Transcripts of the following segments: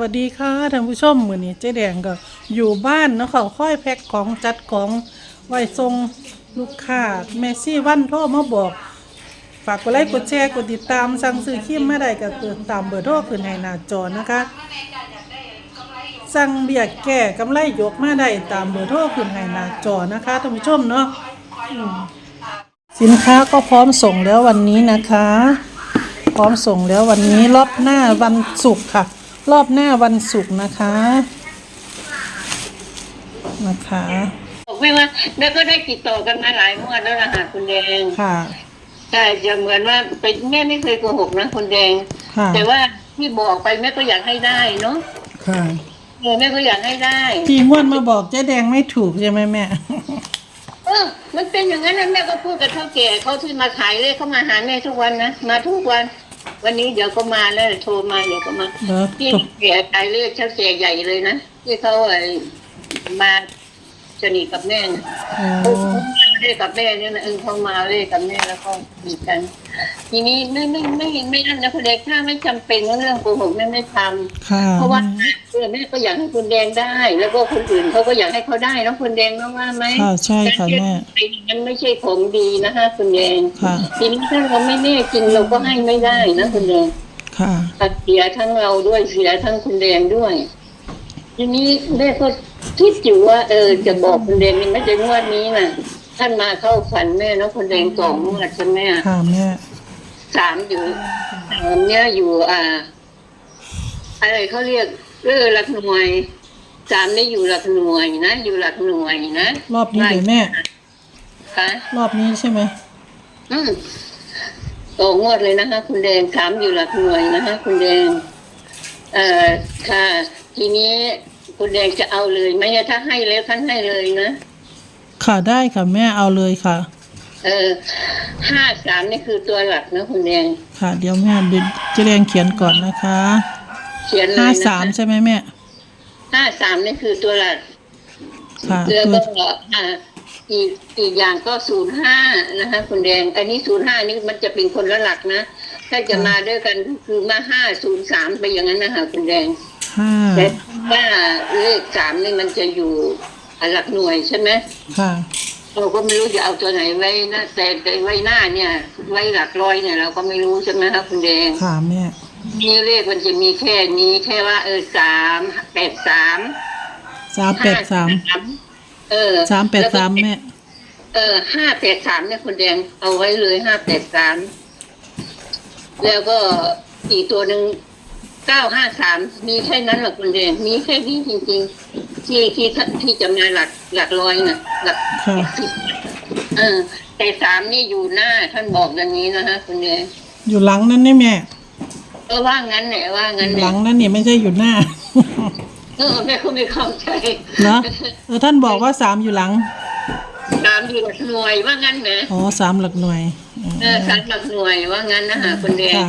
สวัสดีค่ะท่านผู้ชมมือนี้เจ๊แดงก็อยู่บ้านเนาะค่ะค่อยแพ็คของจัดของไว้ส่งลูกค้าแมซี่วันโทรมาบอก ฝากกดไลค์กดแชร์กดติดตามสั่งซื้อครีมมาได้ก็คือตามเบอร์โทรขึ้นให้หน้าจอนะคะ สั่งเบียร์แก่กำไรยกมาได้ตามเบอร์โทรขึ้นให้หน้าจอนะคะท่านผู้ชมเนาะอืมสินค้าก็พร้อมส่งแล้ววันนี้นะคะ พร้อมส่งแล้ววันนี้รอบหน้าวันศุกร์ค่ะ รอบหน้าวันศุกร์นะคะนะคะบอกไม่ว่าแม่ก็ได้ติดต่อกันมาหลายงวดแล้วนะฮะคุณแดงค่ะใช่จะเหมือนว่าเป็นแม่ไม่เคยโกหกนะคุณแดง ค่ะแต่ว่าที่บอกไปแม่ก็อยากให้ได้เนาะค่ะเออแม่ก็อยากให้ได้พี่งวดมาบอกเจ๊แดงไม่ถูกใช่ไหมแม่ เออ มันเป็นอย่างนั้นนะแม่ก็พูดกับเท่าแก่เขาที่มาขายเลยเขามาหาแม่ทุกวันนะมาทุกวัน วันนี้เดี๋ยวก็มาแล้วโทรมาเดี๋ยวก็มาเหรอที่แก่ขายเลขเท่าแก่ใหญ่เลยนะที่เขาไอ้มาสนิทกับแม่นะโอ้เขามา เล่นกับแม่เนี่ยนะเออเขามาเล่นกับแม่แล้วก็มีกัน ทีนี้ไม่ไม่ไม่ไม่นั่นนะคุณแดงถ้าไม่จำเป็นเรื่องโกหกแม่ไม่ทำเพราะว่าเออแม่ก็อยากให้คุณแดงได้ แล้วก็คนอื่นเขาก็อยากให้เขาได้เนอะคุณแดงเนอะว่าไหมค่ะใช่ค่ะแม่มันไม่ใช่ของดีนะคะคุณแดงทีนี้ถ้าเราไม่แน่จริงเราก็ให้ไม่ได้นะคุณแดงค่ะเสียทั้งเราด้วยเสียทั้งคุณแดงด้วยทีนี้แม่ก็คิดอยู่ว่าเออจะบอกคุณแดงนี่ไม่ใช่งวดนี้น่ะ ท่านมาเข้าฝันแม่แล้วคุณแดงสองงวดใช่ไหมอะค่ะแม่สามอยู่สามเนี่ยอยู่อ่า อะไรเขาเรียกเออหลักหน่วยสามนี่อยู่หลักหน่วยนะ อยู่หลักหน่วยนะรอบนี้เลยแม่ ค่ะรอบนี้ใช่ไหมอืมสองงวดเลยนะคะ คุณแดงสามอยู่หลักหน่วยนะคะ คุณแดง เอ่อค่ะ ทีนี้คุณแดงจะเอาเลยไหมถ้าให้แล้วท่านให้เลยนะ ค่ะได้ค่ะแม่เอาเลยค่ะ เออห้าสามนี่คือตัวหลักนะคุณแดงค่ะเดี๋ยวแม่เดี๋ยวเจ๊แดงเขียนก่อนนะคะเขียนเลยห้านะสามใช่ไหมแม่ห้าสามนี่คือตัวหลักค่ะแล้วตัวก็อ่าอีกอีกอย่างก็ศูนย์ห้านะคะคุณแดง อันนี้ศูนย์ห้านี่มันจะเป็นคนละหลักนะ ถ้าจะมาด้วยกันคือมาห้าศูนย์สามไปอย่างนั้นนะคะคุณแดง ห้าแต่ว่าเลขสามนี่มันจะอยู่ หลักหน่วยใช่ไหมค่ะเราก็ไม่รู้จะเอาตัวไหนไว้นะแต่แต่ไว้หน้าเนี่ย ไว้หลักร้อยเนี่ย เราก็ไม่รู้ใช่ไหมครับคุณแดงค่ะแม่นี่เลขมันจะมีแค่นี้แค่ว่า เออสามแปดสามสามแปดสามเออสามแปดล้วก็สามแม่เออห้าแปดสามเนี่ยคุณแดงเอาไว้เลยห้าแปดสามแล้วก็อีกตัวหนึ่ง เก้าห้าสามมีแค่นั้นหรอกคุณแดงมีแค่นี้จริง ๆ ที่ที่ที่จะมาหลักหลักร้อยนะหลักค่ะ เออ แต่สามนี่อยู่หน้าท่านบอกอย่างนี้นะฮะคุณแดงอยู่หลังนั่นนี่แม่เออว่างั้นแหละว่างั้นหแหลัละงนั่นนี่ไม่ใช่อยู่หน้า เออแม่ก็ไม่เข้าใจเนอะเออท่านบอกว่าสามอยู่หลัง สามอยู่หลักหน่วยว่างั้นนะอ๋อสามหลักหน่วยอ๋อเออสามหลักหน่วยว่างั้นนะฮะคุณแดงค่ะ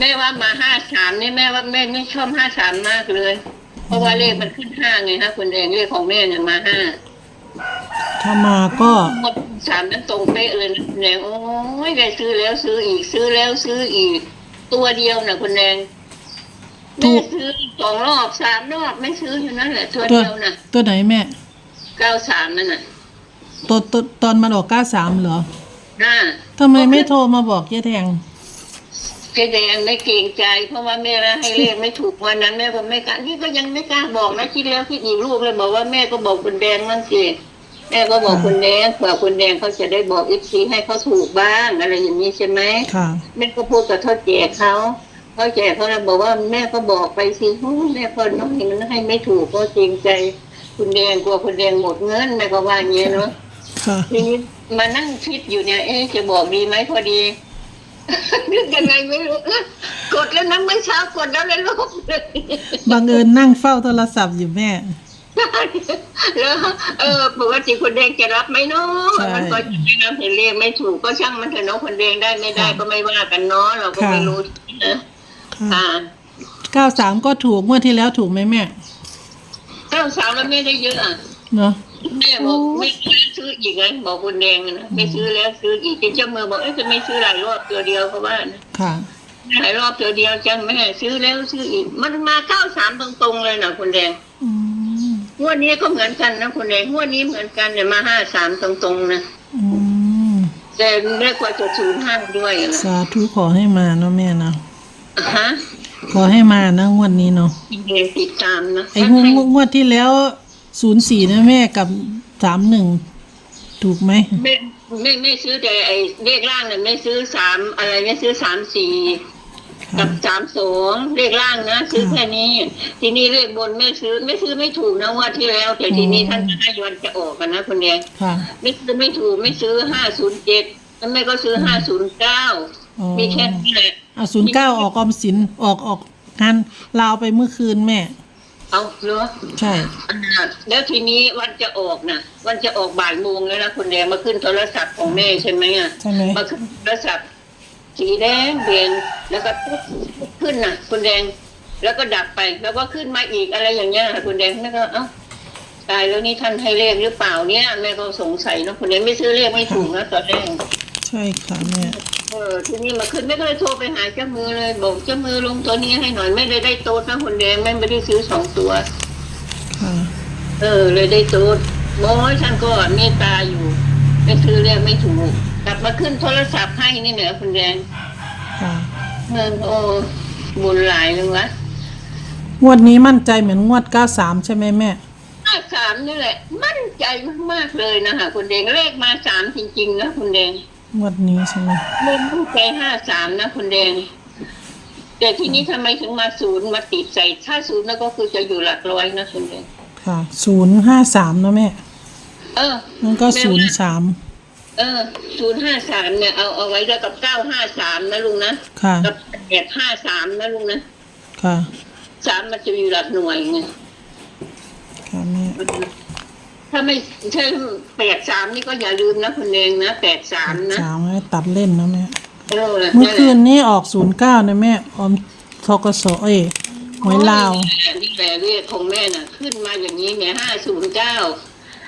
แม่ว่ามาห้าสามนี่แม่ว่าแม่ไม่ชอบห้าสามมากเลย เพราะว่าเลขมันขึ้นห้าไงฮะคุณแดงเลขของแม่เนี่ยมาห้าถ้ามาก็หมดสามนั้นตรงเป๊ะเลยนะคุณแดงโอ้ยได้ซื้อแล้วซื้ออีกซื้อแล้วซื้ออีก ตัวเดียวนะคุณแดงถูแม่กซื้อสองรอบสามรอบไม่ซื้ออยู่นั่นแหละตัวตัวเดียวนะตัวไหนแม่เก้าสามนั่นน่ะตัวตัวตอนมันออกเก้าสามเหรอน่าทำไมไม่โทรมาบอกเจ๊แดง เจ๊แดงไม่เกรงใจ เพราะว่าแม่ว่าให้เลขไม่ถูกวันนั้นแม่ก็ไม่กล้านี่ก็ยังไม่กล้าบอกนะคิดแล้วคิดอีกลูกเลยบอกว่าแม่ก็บอกคุณแดงมั่งสิแม่ก็บอกคุณแดงเผื่อคุณแดงเขาจะได้บอกอีกทีให้เขาถูกบ้างอะไรอย่างนี้ใช่ไหมค่ะ แม่ก็พูดกับเท่าแก่เขาเท่าแก่เขาเลยบอกว่าแม่ก็บอกไปสิโอ้แม่ก็น้อยมันให้ไม่ถูกก็เกรงใจ คุณแดงกลัวคุณแดงหมดเงินแม่ก็ว่าอย่างนี้เนาะค่ะทีนี้มานั่งคิดอยู่เนี่ยเอ๊ะจะบอกดีไหมพอดี นึกยังไงไม่รู้นะกดแล้วนะเมื่อเช้ากดแล้วเลยลบเลยบังเอิญนั่งเฝ้าโทรศัพท์อยู่แม่ แล้วเออปกติคนแดงจะรับไหมเนาะใช่ มันก็จะไม่รับเห็นเรียกไม่ถูกก็ช่างมันเถอะเนาะคนแดงได้ไม่ได้ค่ะก็ไม่ว่ากันเนาะเราก็ค่ะไม่รู้นะค่ะอ่าเก้าสามก็ถูกเมื่อที่แล้วถูกไหมแม่เก้าสามแล้วไม่ได้เยอะอะ เนาะแม่บอกไม่ซื้อซื้ออีกไงบอกคนแดงนะไม่ซื้อแล้วซื้ออีกเจ้ามือบอกเอ๊ะจะไม่ซื้อหลายรอบตัวเดียวเพราะว่านะค่ะหลายรอบตัวเดียวจังแม่ซื้อแล้วซื้ออีก มันมาเก้าสามตรงๆเลยนะคุณแดงอืมงวดนี้ก็เหมือนกันนะคุณแดงงวดนี้เหมือนกันเนี่ยมาห้าสามตรงๆนะอืมแต่เรียกว่าจะศูนย์ห้าด้วยนะสาธุขอให้มาเนาะแม่เนาะฮะขอให้มานะงวดนี้เนาะเรียนติดตามนะไอ้งวดงวดงวดที่แล้ว ศูนย์สี่นะแม่กับสามหนึ่งถูกไหมไม่ไม่ไม่ซื้อแต่ไอ้เลขล่างเนี่ยไม่ซื้อสามอะไรไม่ซื้อสามสี่ค่ะกับสามสองเลขล่างนะซื้อแค่นี้ ทีนี้เลขบนไม่ซื้อไม่ซื้อไม่ถูกนะงว่าที่แล้ว แต่ทีนี้ท่านจะให้วันจะออกกันนะคุณแดงค่ะ ไม่ซื้อไม่ถูกไม่ซื้อห้าศูนย์เจ็ดแล้วแม่ก็ซื้อห้าศูนย์เก้าอ๋อ มีแค่นี้แหละ อะศูนย์เก้าออกออมสินออกออกงานลาวไปเมื่อคืนแม่ เอาเหรอใช่อ่าแล้วทีนี้วันจะออกนะวันจะออกบ่ายโมงแล้วนะคุณแดงมาขึ้นโทรศัพท์ของแม่ใช่ไหมอะใช่ไหมมาขึ้นโทรศัพท์สีแดงแดงแล้วก็ปุ๊บขึ้นน่ะคุณแดง แล้วก็ดับไปแล้วก็ขึ้นมาอีกอะไรอย่างเงี้ยค่ะคุณแดงแม่ก็เอ้าตายแล้วนี่ท่านให้เลขหรือเปล่าเนี่ยแม่ก็สงสัยนะคุณแดงไม่ซื้อเลขไม่ถูกนะตอนแรกใช่ค่ะแม่ เออทีนี้มาขึ้นแม่ก็เลยโทรไปหาเจ้ามือเลยบอกเจ้ามือลงตัวนี้ให้หน่อยไม่ได้ได้โต๊ดนะคุณแดงแม่ไม่ได้ซื้อสองตัว ค่ะเออ เลยได้โต๊ดโอ้ยท่านก็เมตตาอยู่ ไม่ซื้อเลขไม่ถูกกลับมาขึ้นโทรศัพท์ให้นี่เหนือคุณแดงค่ะเออโอ้บุญหลายเลยวะงวดนี้มั่นใจเหมือนงวดเก้าสามใช่ไหมแม่ ห้าสามนี่แหละ มั่นใจมากๆเลยนะคะคุณแดงเลขมาสามจริงๆนะคุณแดง งวดนี้ใช่ไหมเลขมั่นใจห้าสามนะคุณแดง แต่ทีนี้ทำไมถึงมาศูนย์มาติดใส่ถ้าศูนย์แล้วก็คือจะอยู่หลักร้อยนะคุณแดงค่ะศูนย์ห้าสามนะแม่เออนั่นก็ศูนย์สามเออศูนย์ห้าสามเนี่ยเอาเอาไว้ด้วยกับเก้าห้าสามนะลุงนะค่ะกับแปดห้าสามนะลุงนะค่ะสามมันจะอยู่หลักหน่วยไงค่ะแม่ ถ้าไม่ใช่แปดสามนี่ก็อย่าลืมนะคุณเองนะแปดสามนะสามให้ตัดเล่นนะแม่เออเมื่อคืนนี้ออกศูนย์เก้านะแม่ออมทกสเอ้ยหวยลาวนี่แหละเรียกของแม่น่ะ ขึ้นมาอย่างนี้เนี่ยห้าศูนย์เก้า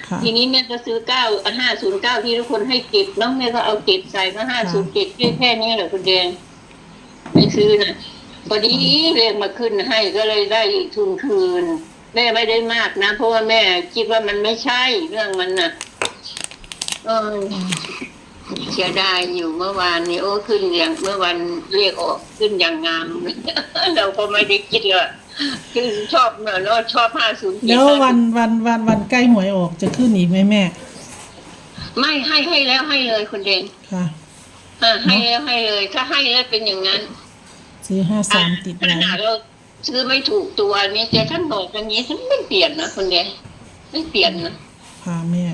ค่ะทีนี้แม่ก็ซื้อเก้าห้าศูนย์เก้าที่ทุกคนให้เก็บเน้องแม่ก็เอาเก็บใส่ก็ห้าศูนย์เก็บแค่นี้แหละคุณแดงไม่ซื้อนะพอดีเรียกมาขึ้นให้ก็เลยได้ทุนคืน แม่ไม่ได้มากนะ เพราะว่าแม่คิดว่ามันไม่ใช่เรื่องมันน่ะเออเสียดายอยู่เมื่อวานนี้โอ้ขึ้นอย่างเมื่อวันเรียกออกขึ้นอย่างงาม เราก็ไม่ได้คิดเลยคือชอบเนอะเนอะชอบห้าศูนย์แล้ววันวันวันวันใกล้หวยออกจะขึ้นอีกไหมแม่ ไม่ให้ให้แล้วให้เลยคุณเดนค่ะอ่าให้แล้วให้เลย ถ้าให้แล้วเป็นอย่างนั้น ซื้อห้าสามติดขไว้นาดเรา ซื้อไม่ถูกตัวนี้แต่ท่านบอกอย่างนี้ฉันไม่เปลี่ยนนะคุณเดนไม่เปลี่ยนนะค่ะแม่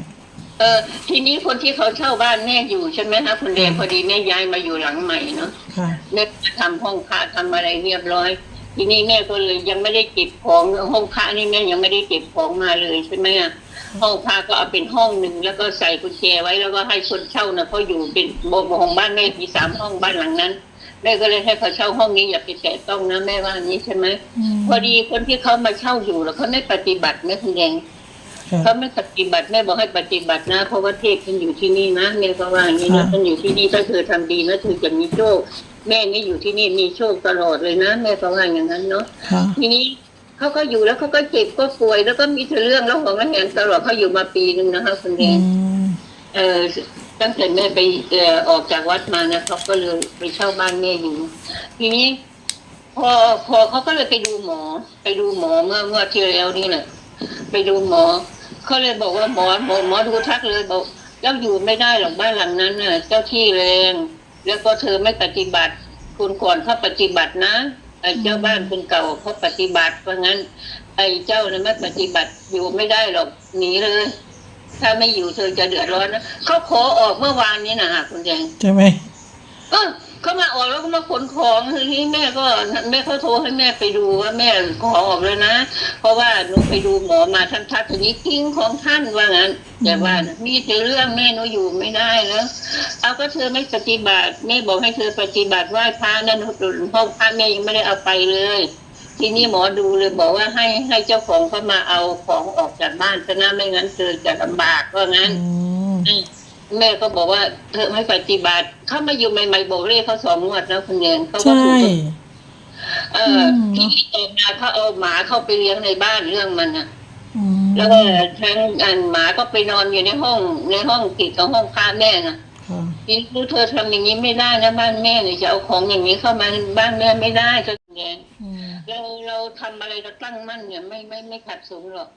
เออ ทีนี้คนที่เขาเช่าบ้านแม่อยู่ใช่ไหมคะคุณเดนพอดีแม่ย้ายมาอยู่หลังใหม่เนาะค่ะแม่ทำห้องพระทำอะไรเรียบร้อย ทีนี้แม่ก็เลยยังไม่ได้เก็บของห้องพระนี่แม่ยังไม่ได้เก็บของมาเลยใช่ไหมอะห้องพระก็เอาเป็นห้องหนึ่งแล้วก็ใส่กุญแจไว้แล้วก็ให้คนเช่านะเขาอยู่เป็นโบกของบ้านแม่มีสามห้องบ้านหลังนั้น แม่ก็เลยให้เขาเช่าห้องนี้อย่าไปแตะต้องนะแม่ว่าอย่างนี้ใช่ไหมอืมพอดีคนที่เขามาเช่าอยู่แล้วเขาไม่ปฏิบัติแม่คุณแดงค่ะเขาไม่ปฏิบัติแม่บอกให้ปฏิบัตินะเพราะว่าเทพมันอยู่ที่นี่นะแม่ก็ว่าอย่างนี้นะค่ะมันอยู่ที่นี่ถ้าเธอทำดีนะเธอจะมีโชค แม่นี่อยู่ที่นี่มีโชคตลอดเลยนะแม่ก็ว่าอย่างนั้นเนาะค่ะทีนี้เขาก็อยู่แล้วเขาก็เจ็บก็ป่วย แล้วก็มีแต่เรื่องแล้วของระแหงตลอดเขาอยู่มาปีหนึ่งนะคะคุณแดอืงมเออ ตั้งแต่แม่ไปเอ่อออกจากวัดมานะเขาก็เลยไปเช่าบ้านแม่อยู่ ทีนี้ พอพอเขาก็เลยไปดูหมอ ไปดูหมอเมื่อเมื่อที่แล้วนี่แหละไปดูหมอเขาเลยบอกว่าหมอหมอหมอดูทักเลยบอกเจ้าอยู่ไม่ได้หรอกบ้านหลังนั้นน่ะ เจ้าที่แรง แล้วก็เธอไม่ปฏิบัติ คุณก่อนเขาปฏิบัตินะไอ้เจ้าบ้านคนเก่าเขาปฏิบัติเพราะงั้น ไอ้เจ้าเนี่ยไม่ปฏิบัติอยู่ไม่ได้หรอกหนีเลย ถ้าไม่อยู่เธอจะเดือดร้อนนะเขาขอออกเมื่อวานนี้นะคุณแดงใช่ไหมเออเขามาออกแล้วก็มาขนของทีนี้แม่ก็แม่เขาโทรให้แม่ไปดูว่าแม่ขอออกเลยนะ เพราะว่าหนูไปดูหมอมาท่านทักทีนี้ทิ้งของท่านว่างั้นแต่ว่าน่ะมีแต่เรื่องแม่หนูอยู่ไม่ได้แล้วเอาก็เธอไม่ปฏิบัติแม่บอกให้เธอปฏิบัติไหว้พระนั่นห้องพระแม่ยังไม่ได้เอาไปเลย ทีนี้หมอดูเลยบอกว่าให้ให้เจ้าของเขามาเอาของออกจากบ้านซะนะไม่งั้นเธอจะลำบากว่างั้นอืมอืมแม่ก็บอกว่าเธอไม่ปฏิบัติเขามาอยู่ใหม่ๆบอกเลขเขาสองงวดแล้วคุณแดงเขาก็ใช่ถูกเอออืมที่ต่อมาเขาเอาหมาเข้าไปเลี้ยงในบ้านเรื่องมันอะอืมแล้วก็ทั้งอันหมาก็ไปนอนอยู่ในห้องในห้องติดกับห้องพระแม่น่ะค่ะนี่รู้เธอทำอย่างนี้ไม่ได้นะบ้านแม่เนี่ยจะเอาของอย่างนี้เข้ามาบ้านแม่ไม่ได้ก็ แดงอืมเราเราทำอะไรเราตั้งมั่นเนี่ยไม่ไม่ไม่ขัดสนหรอก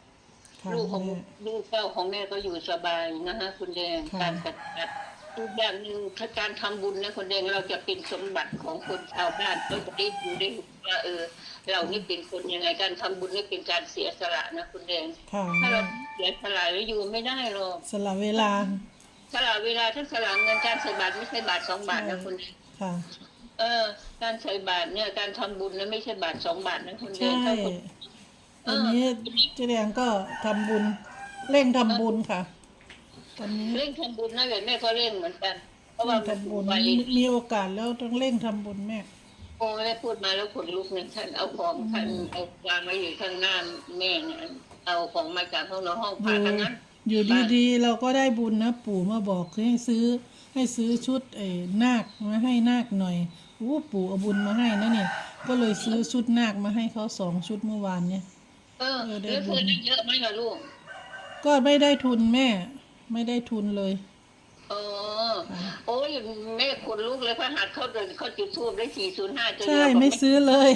ค่ะลูกของแม่ลูกเจ้าของแม่ก็อยู่สบายนะฮะคุณแดงค่ะการปฏิบัติทุกอย่างหนึ่งถ้าการทำบุญนะคุณแดงเราจะเป็นสมบัติของคนชาวบ้านเราจะได้ดูได้รู้ว่าเออ เรานี่เป็นคนยังไงการทำบุญนี่เป็นการเสียสละนะคุณแดงค่ะถ้าแม่เราเสียสละแล้วอยู่ไม่ได้หรอกสละเวลาสละเวลาถ้าสละเงินการใส่บาตรไม่ใช่บาทสองบาทนะคุณแดงค่ะ เออ การใส่บาตรเนี่ย การทำบุญนะไม่ใช่บาทสองบาทนะคุณแดใช่งถ้าคุณตอนนี้เจ๊แดงก็ทำบุญ เร่งทำบุญค่ะตอนนี้เร่งทำบุญนะแม่ก็เร่งเหมือนกัน เพราะเร่ว่างทำบุญไปมีโอกาสแล้วต้องเร่งทำบุญแม่โอ้แม่พูดมาแล้วขนลุกเนี่ยท่านเอาของท่านเอาวางไว้อยู่ข้างหน้าแม่เนี่ยเอาของมาจากห้องนอนห้องอผ่ายู่ทั้งนั้นอยู่ดีๆ เราก็ได้บุญนะ ปู่มาบอกให้ซื้อให้ซื้อชุดไอ้นาคมาให้นาคหน่อย อู้ปู่เอาบุญมาให้นะเนี่ย ก็เลยซื้อชุดนาคมาให้เขาสองชุดเมื่อวานเนี่ย เออเออได้แล้วเธบุอญได้เยอะไหมล่ะลูก ก็ไม่ได้ทุนแม่ ไม่ได้ทุนเลย เออ โอ้ยแม่ขนลุกเลยพระหัตถ์เขาเดินเขาจุดทูบได้สี่ศูนย์ห้าใช่ไม่ซื้อเลย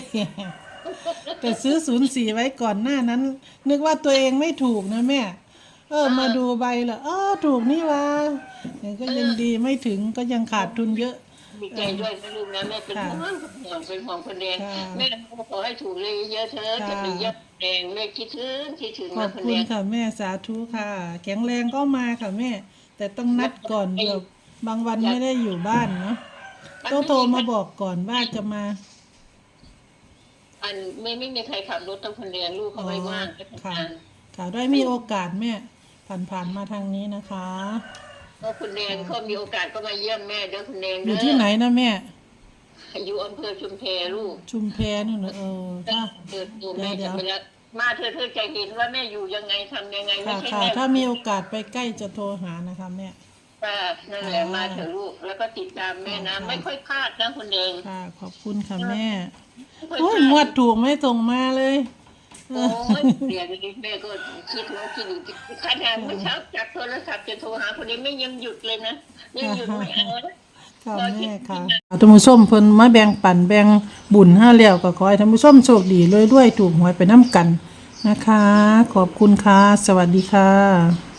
แต่ซื้อศูนย์สี่ไว้ก่อนหน้านั้น นึกว่าตัวเองไม่ถูกนะแม่ เออ มาดูใบละเออถูกนี่วะเนี่ยก็ยังดีไม่ถึงก็ยังขาดทุนเยอะ ดีใจด้วยนะลูกนะแม่เป็นห่วงห่วงเป็นห่วงคนแดงค่ะแม่ขอให้ถูกเลยเยอะเธอะค่ะจะเป็นเยอะแดงแม่คิดถึงคิดถึงขอนะบคนคุแดณงค่ะแม่สาธุค่ะ แข็งแรงก็มาค่ะแม่ แต่ต้องนัดก่อนเดี๋ยวบางวันไม่ได้อยู่บ้านเนาะต้องโทรมาบอกก่อนว่าจะมา อันไม่ไม่มีใครขับรถต้องคนแดงลูกเขาไม่ว่างก็ทำค่ะงานค่ะได้มีโอกาสแม่ผ่านๆมาทางนี้นะคะ ก็คุณแดงเขามีโอกาสก็มาเยี่ยมแม่เด้อคุณแดงอเด้ยู่ที่ไหนนะแม่ อยู่อำเภอชุมแพลูกชุมแพนู่นน่ะเออค่ะเกิดอยู่แม่เดี๋จะยว ไปแล้วมาเธอเธอจะเห็นว่าแม่อยู่ยังไงทำยังไงไม่ค่ะใช่ค่ะแม่ถ้ามีโอกาสไปใกล้จะโทรหานะคะแม่ ป้านั่นแหละมาเถอะลูกแล้วก็ติดตามแม่นะ ค่ะ ไม่ค่อยพลาดนะคุณแดงค่ะ ขอบคุณค่ะแม่ ไม่ค่อยโอ้พยลาดงวดถูกไม่ส่งมาเลย โอ้ยเดี๋ยวนี้แม่ก็คิดแล้วคิดอีกขนาดเมื่อเช้าจับโทรศัพท์จะโทรหาคนนี้ไม่ยังหยุดเลยนะยังหยุดไม่เอานะค่ะแม่ค่ะท่านผู้ชมเพิ่นมาแบ่งปันแบ่งบุญห้าแล้วก็ขอให้ท่านผู้ชมโชคดีรวยๆถูกหวยไปน้ำกันนะคะ ขอบคุณค่ะ สวัสดีค่ะ